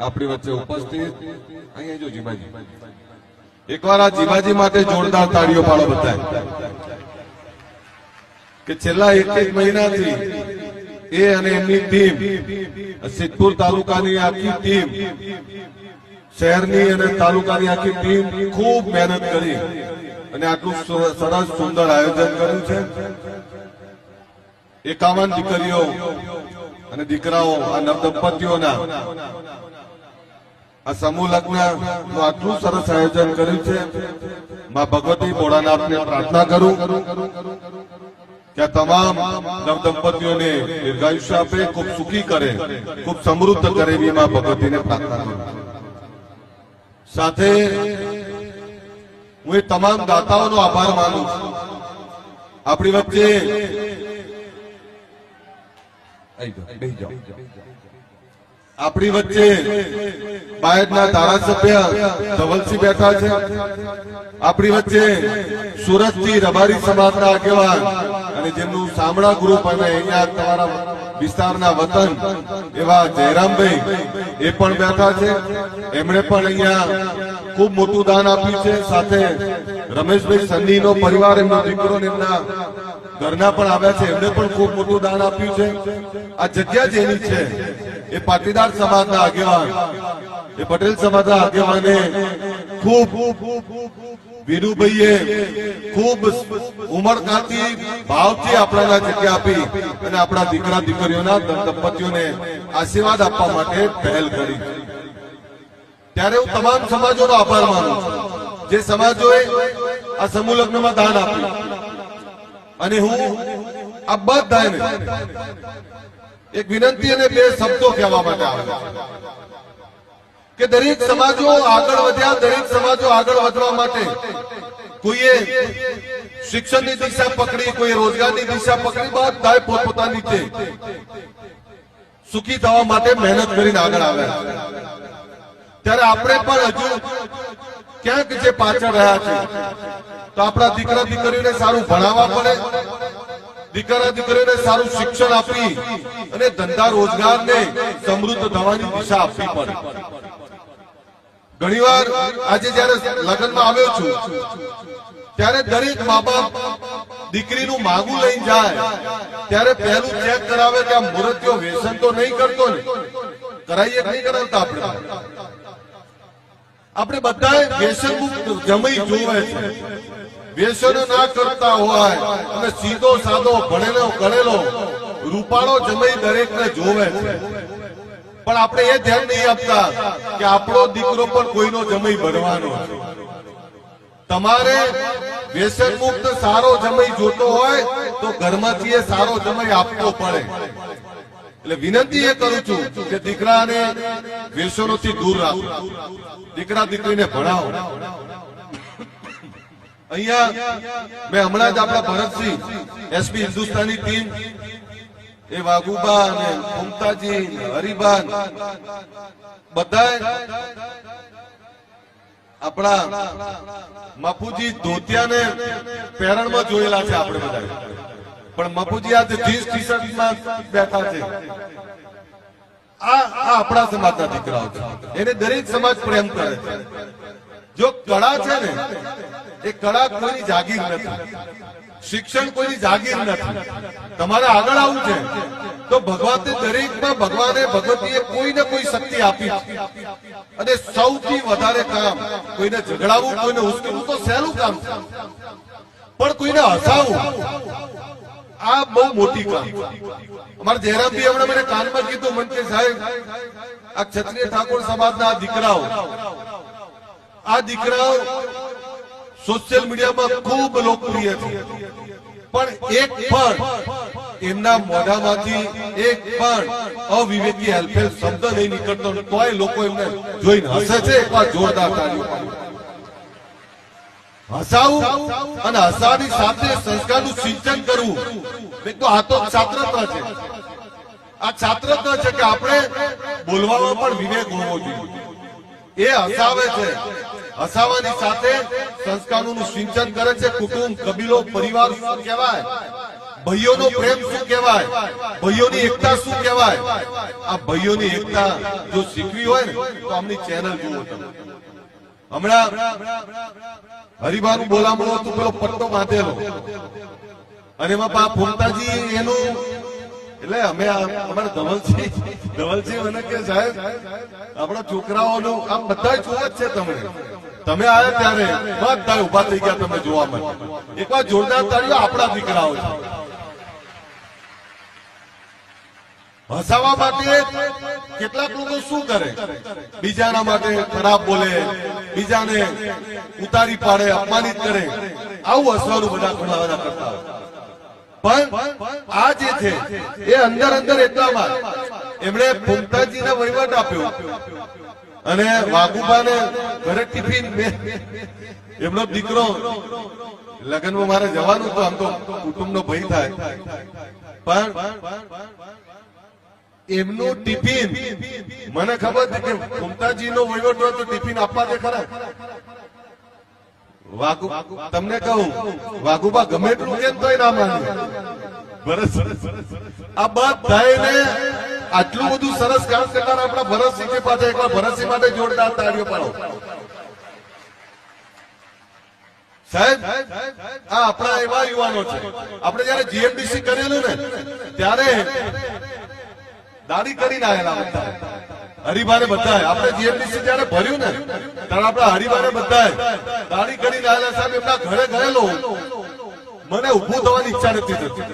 આપણી વચ્ચે ઉપસ્થિત, અહીંયા જો જીમાજી. એકવાર આ જીમાજી માટે જોરદાર તાળીઓ પાડો બધા કે છેલ્લા એક એક મહિનાથી એ અને એમની ટીમ સિદ્ધપુર તાલુકાની આખી ટીમ, શહેરની અને તાલુકાની આખી ટીમ ખૂબ મહેનત કરી અને આટલું સરસ સુંદર આયોજન કર્યું છે. એકાવન દીકરીઓ અને દીકરાઓ આ નવદંપતિઓના આ સમૂહ લગ્નનું આટલું સરસ આયોજન કર્યું છે. માં ભગવતી ભોળાનાથને પ્રાર્થના કરું કે તમામ નવદંપતિઓને દીર્ઘાયુષ્ય આપે, ખૂબ સુખી કરે, ખૂબ સમૃદ્ધ કરે એવી માં ભગવતીને સાથે હું એ તમામ દાતાઓનો આભાર માનું છું. આપણી વચ્ચે આઈ જાઓ. આપણી વચ્ચે બાયડના ધારાસભ્ય ધવલસિંહ બેઠા છે. આપણી વચ્ચે સુરતથી રબારી સમાજના આગેવાન અને જેમનું સામળા ગ્રુપ અને અહીંયા તમારા વિસ્તારના વતન એવા જયરામભાઈ, એ પણ બેઠા છે. એમણે પણ અહીંયા ખૂબ મોટું દાન આપ્યું છે. સાથે રમેશભાઈ સન્નીનો પરિવાર, એમનો દીકરો એમના ઘરના પણ આવ્યા છે. એમને પણ ખૂબ મોટું દાન આપ્યું છે. આ જગ્યા જેની છે. એ પાટીદાર સમાજના આગેવાન. એ પટેલ સમાજના આગેવાને ખૂબ વીરુભાઈએ ખૂબ ઉમળકાથી ભાવથી આપણાના જગ્યા આપી અને આપણા દીકરા દીકરીઓના દંપતીઓને આશીર્વાદ આપવા માટે પહેલ કરી. ત્યારે હું તમામ સમાજોનો આભાર માનું છું. જે સમાજોએ આ સમૂહ લગ્નમાં દાન આપ્યું. અને હું આ બધાને એક વિનંતી અને બે શબ્દો કહેવા માટે આવે કે દરેક સમાજો આગળ વધ્યા, દરેક સમાજો આગળ વધવા માટે કોઈએ શિક્ષણની દિશા પકડી કોઈ રોજગારની દિશા પકડી બધાએ પોતપોતાની રીતે સુખી થવા માટે મહેનત કરીને આગળ આવ્યા ત્યારે આપણે પણ હજુ ક્યાંક જે પાછળ રહ્યા છે તો આપણા દીકરા દીકરીઓને સારું ભણાવવા પડે દીકરા દીકરીને સારું શિક્ષણ આપી અને ધંધા રોજગારને સમૃદ્ધ થવાની દિશા આપવી પડે ઘણીવાર આજે જયારે લગ્નમાં આવ્યો છું, ત્યારે દરેક મા બાપ દીકરીનું માગું લઈને જાય, ત્યારે પહેલું ચેક કરાવે કે આ મુહૂર્તિયો વ્યસન તો નહીં કરતો ને. કરાઈએ નહીં કરાવતા આપણે? આપણે બધાએ વ્યસન જમઈ જોવે છે. વ્યસનો ના કરતા હોય અને સીધો સાદો ભણેલો, ગણેલો રૂપાળો જમઈ દરેકને જોવે છે. પણ આપણે એ ધ્યાન નહીં આપતા કે આપણો દીકરો પણ કોઈનો જમઈ બનવાનો છે. તમારે વ્યસન મુક્ત સારો જમઈ જોતો હોય તો ઘરમાંથી એ સારો જમઈ આપવો પડે. એટલે વિનંતી એ કરું છું કે દીકરાને વ્યસનોથી દૂર રાખો. દીકરા, દીકરીને ભણાવો. અહીંયા મેં હમણાં જ આપણા ભરતસિંહ એસપી હિન્દુસ્તાની ટીમ, એ વાઘુબા અને મમતાજી હરિબાન બધા આપણા મફુજી ધોતિયાને પેરણમાં જોયેલા છે આપણે બધા પણ મફુજી આજે જીન્સ ટી શર્ટમાં બેઠા છે. આ આપણા સમાજના દીકરાઓ છે. એને દરેક સમાજ પ્રેમ કરે છે. જો કળા છે ને એ કળા કોઈની જાગીર નથી. શિક્ષણ કોઈની જાગીર નથી. તમારે આગળ આવવું છે. તો ભગવાને દરેકમાં ભગવાને, ભગવતીએ કોઈ ને કોઈ શક્તિ આપી અને સૌથી વધારે કામ કોઈને ઝઘડાવું, કોઈને ઉશ્કેરવું તો સહેલું કામ પણ કોઈને હસાવું આ બહુ મોટી કામ. અમારા જયરામભાઈ હમણાં મને કાનમાં કીધું, મન કે સાહેબ, આ ક્ષત્રિય ઠાકોર સમાજના દીકરાઓ, આ દીકરાઓ સોશિયલ મીડિયામાં ખૂબ લોકપ્રિય છે. પણ એક પણ એમના મોઢામાંથી એક પણ અવિવેકી હેલ્પેલ શબ્દ નહીં નીકળતો તોય લોકો એમને જોઈને હસે છે. એકવાર જોરદાર તાળીઓ હસાવું અને હસાની સાથે સંસ્કારનું સિંચન કરવું. તો આ તો છાત્રતા છે. આ છાત્રતા છે કે આપણે બોલવામાં પણ વિવેક હોવો જોઈએ. એ હસાવે છે. હસાવાની સાથે સંસ્કારોનું સિંચન કરે છે. કુટુંબ, કબીલો, પરિવાર શું કહેવાય? ભાઈઓનો પ્રેમ શું કહેવાય? ભાઈઓની એકતા શું કહેવાય? આ ભાઈઓની એકતા જો શીખવી હોય ને, તો આમની ચેનલ જુઓ તમે. હમણાં હરિભાનું બોલામણું હતું, પેલો પટ્ટો બાંધેલો. અને એમાં પા ફૂમતાજી એનું એટલે અમે અમારા ધવલસિંહ ધવલજી મને કે, સાહેબ, આપણા છોકરાઓનો આ બધા જોવા જ છે તમે તમે આવ્યા ત્યારે બધા ઊભા થઈ ગયા તમે જોવા માટે. એકવાર જોરદાર તાળીઓ આપણા દીકરાઓ છે. હસાવા માટે કેટલાક લોકો શું કરે? બીજાના માટે ખરાબ બોલે, બીજાને ઉતારી પાડે, અપમાનિત કરે. આવું હસવાનું બધા ઘણા બધા કરતા હોય. પણ આ જે છે, એ અંદર અંદર એટલામાં એમણે ફૂમતાજીને વહીવટ આપ્યો. અને વાઘુબાને ઘરે ટિફિન એમનો દીકરો, લગ્નમાં મારે જવાનું તો આમ તો કુટુંબનો ભય થાય. પણ એમનું ટિફિન, મને ખબર છે કે ફૂમતાજીનો વહીવટ હોય તો ટિફિન આપવા દે ખરા. વાઘુ, તમને કહું, વાઘુબા ગમે એટલું કેમ તોય ના માન્યું ભરત આ બધાને આટલું બધું સરસ કામ કરનાર આપણા ભરતસિંહ પાસે એકવાર ભરતસિંહ માટે જોરદાર તાળીઓ પાડો. સાહેબ, આ આપણા એવા યુવાનો છે. આપણે જયારે જીએમડીસી કરેલું ને, ત્યારે દાડી કરીને આવેલા બધા હરિભાને બધા આપણે જીએમડીસી જયારે ભર્યું ને, ત્યારે આપણા હરિભારે બધા દાડી કરી આવેલા સાહેબ એમના ઘરે ગયેલો. મને ઉભું થવાની ઈચ્છા નથી થતી.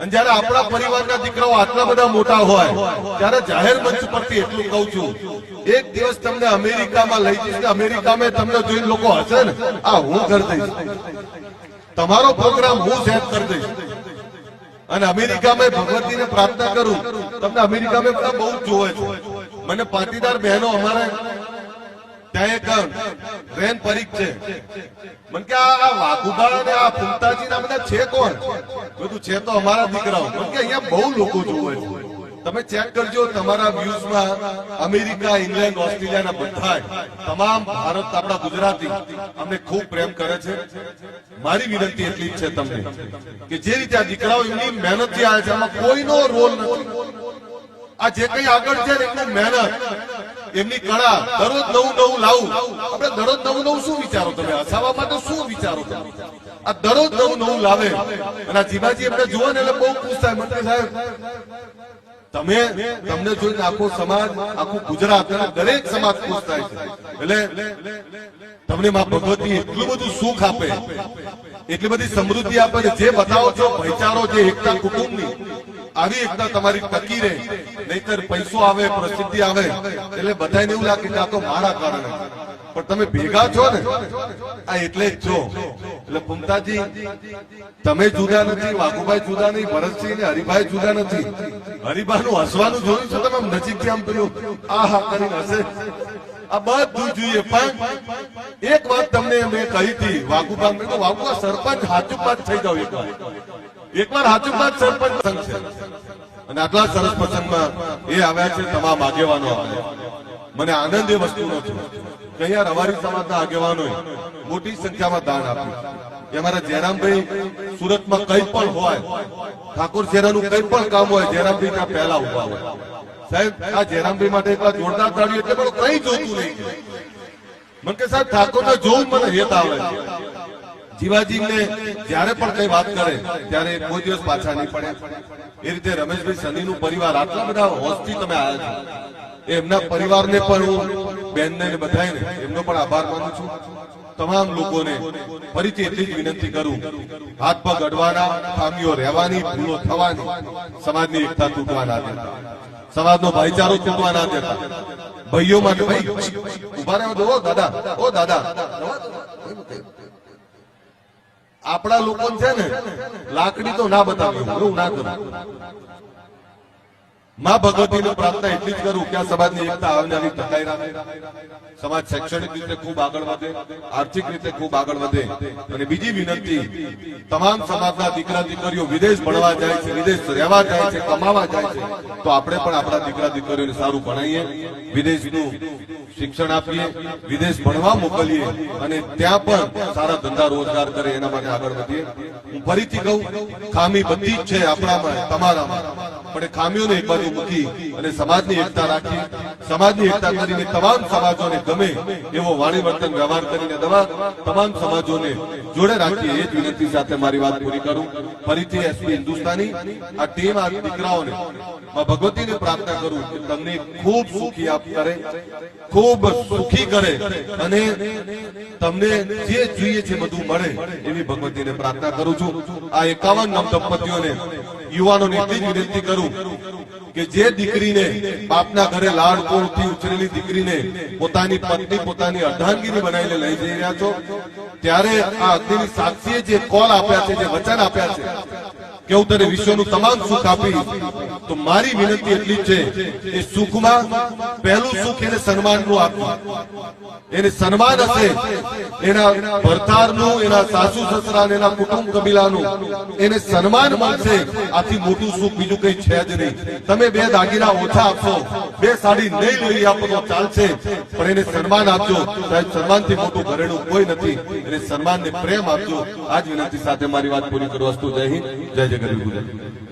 અને જયારે આપણા પરિવારના દીકરાઓ આટલા બધા મોટા હોય, ત્યારે જાહેર મંચ પરથી એટલું કહું છું, એક દિવસ તમને અમેરિકામાં લઈ જઈશ અમેરિકામાં તમને જોઈને લોકો હશે ને, આ હું કરી દઈશ. તમારો પ્રોગ્રામ હું સેટ કરી દઈશ. અને અમેરિકામાં ભગવતીને પ્રાર્થના કરું, તમને અમેરિકામાં બધા બહુ જોવે છે. મને પાટીદાર બહેનો અમારે ત્યાં ટ્રેન પરીખ છે. મને કે આ અને આ ફૂમતાજી ના બધા છે કોણ? બધું છે તો અમારા દીકરાઓ. કે અહીંયા બહુ લોકો જોવે છે. તમે ચેક કરજો, તમારા વ્યૂઝમાં અમેરિકા, ઇંગ્લેન્ડ, ઓસ્ટ્રેલિયાના બધા તમામ ભારત, આપણા ગુજરાતી, અમને ખૂબ પ્રેમ કરે છે. મારી વિનંતી એટલી જ છે તમને, કે જે રીતે આ દીકરાઓ એમની મહેનતથી આવે છે, આમાં કોઈનો રોલ નથી. આ જે કઈ આગળ છે એમની મહેનત, એમની કળા, દરરોજ નવું નવું લાવું. આપણે દરરોજ નવું નવું શું વિચારો તમે? હસાવા માટે શું વિચારો તમે? આ દરરોજ નવું નવું લાવે. અને જીવાજી એમને જુઓ ને, એટલે બહુ ખુશ થાય. મંત્રી સાહેબ તમે તમને જોઈને આખો સમાજ, આખું ગુજરાત દરેક સમાજ ખુશ થાય છે. એટલે તમને માં ભગવતી એટલું બધું સુખ આપે, એટલી બધી સમૃદ્ધિ આપે જે બતાવો છો, ભાઈચારો, જે એકતા કુટુંબની, આવી એકતા તમારી ટકી રહે. નહીતર પૈસો આવે, પ્રસિદ્ધિ આવે. એટલે બધાને એવું લાગે કે આ તો મારા કારણે પણ તમે ભેગા છો ને? આ એટલે જ છો. એટલે પુમતાજી, તમે જુદા નથી, વાઘુભાઈ જુદા નહીં, ભરતસિંહ ને હરિભાઈ જુદા નથી. હરિભાઈ નું હસવાનું જોયું છે તમે નજીકથી આમ પેલું આ હા કરીને હસે. આ બધું જોઈએ, પણ એક વાત તમને મેં કહી હતી વાઘુબા મેં તો વાઘુબા સરપંચ હાચુપાત થઈ જાવ એક વાર. હાચુપાત સરપંચ છે અને આટલા સરસ પ્રસંગમાં એ આવ્યા છે તમામ આગેવાનો આવ્યા મને આનંદ એ વસ્તુનો છે કે અહીંયા રવારી સમાજના આગેવાનોએ મોટી સંખ્યામાં દાન આપ્યું. એ અમારા જયરામભાઈ સુરતમાં કંઈ પણ હોય, ઠાકોર શેરાનું કંઈ પણ કામ હોય, જયરામભાઈ ત્યાં પહેલા ઊભા હોય. સાહેબ, આ જયરામભાઈ માટે એકવાર જોરદાર તાળી એટલે પણ કંઈ જોતું નહીં. મને કે સાહેબ, ઠાકોર ને જોવું મને હેત આવે છે જીવાજીને જ્યારે પણ કઈ વાત કરે, ત્યારે કોઈ દિવસ પાછા નહીં પડે. એ રીતે રમેશભાઈ સનીનું પરિવાર આટલા બધા હોશથી તમે આવ્યા છો. એમના પરિવારને પણ હું, બેનને ને બધાને એમનો પણ આભાર માનું છું. તમામ લોકોને ફરીથી એટલી જ વિનંતી કરું, હાથ પગ અડવાના, ખામીઓ રહેવાની, ભૂલો થવાની, સમાજની એકતા તૂટવા દેતા સમાજનો ભાઈચારો તૂટવા ના દેતા ભાઈઓ માટે ભાઈ, ઊભા રહ્યો તો દાદા, ઓ દાદા. આપણા લોકો છે ને, લાકડી તો ના બતાવી હું ના કરું. માં ભગવતીની પ્રાર્થના એટલી જ કરું કે આ સમાજની એકતા આવનારી ટકાઈ રાખે. સમાજ શૈક્ષણિક રીતે ખૂબ આગળ વધે, આર્થિક રીતે ખૂબ આગળ વધે. અને બીજી વિનંતી, તમામ સમાજના દીકરા દીકરીઓ વિદેશ ભણવા જાય છે, વિદેશ રહેવા જાય છે, કમાવા જાય છે, તો આપણે પણ આપણા દીકરા દીકરીઓને સારું ભણાવીએ વિદેશનું શિક્ષણ આપીએ, વિદેશ ભણવા મોકલીએ અને ત્યાં પણ સારા ધંધા રોજગાર કરે એના માટે આગળ વધીએ. હું ફરીથી કહું, ખામી બધી જ છે આપણામાં, તમારામાં. પણ ખામીઓને એક મૂકી અને સમાજની એકતા રાખી, સમાજની એકતા કરીને તમામ સમાજોને ગમે એવો વાણી વર્તન વ્યવહાર કરીને દવા તમામ સમાજોને જોડે રાખીએ, એ જ વિનંતી સાથે મારી વાત પૂરી કરું. ફરીથી એસપી હિન્દુસ્તાની, આ ટીમ આ દીકરાઓને માં પ્રાર્થના કરું કે તમને ખૂબ સુખી આપ કરે, ખૂબ સુખી કરે અને તમને જે જોઈએ છે બધું મળે એવી ભગવતીને પ્રાર્થના કરું છું. આ એકાવન નવ દંપતીઓને યુવાનોને એટલી વિનંતી કરું કે જે દીકરીને બાપના ઘરે લાડકોળથી ઉછરેલી દીકરીને પોતાની પત્ની પોતાની અર્ધાંગીની બનાવીને લઈ જઈ રહ્યા છો, ત્યારે આ અગ્નિની સાક્ષીએ જે કોલ આપ્યા છે, જે વચન આપ્યા છે કે હું તને વિશ્વનું તમામ સુખ આપી તો મારી વિનંતી એટલી છે કે સુખમાં પહેલું સુખ એને સન્માનનું આપવું. એને સન્માન હશે એના ભરતારનું, એના સાસુ સસરા એના કુટુંબ કબીલાનું. એને સન્માન મળશે. આથી મોટું સુખ બીજું કઈ છે જ નહીં. તમે બે દાગીના ઓછા આપશો. બે સાડી નહીં લઈ આપો તો ચાલશે. પણ એને સન્માન આપજો. સાહેબ, સન્માનથી મોટું ઘરેણું કોઈ નથી. એને સન્માન ને પ્રેમ આપજો. આજ વિનંતી સાથે મારી વાત પૂરી કરું જય હિન્દ. જય જય ગરીબ ગુજરાત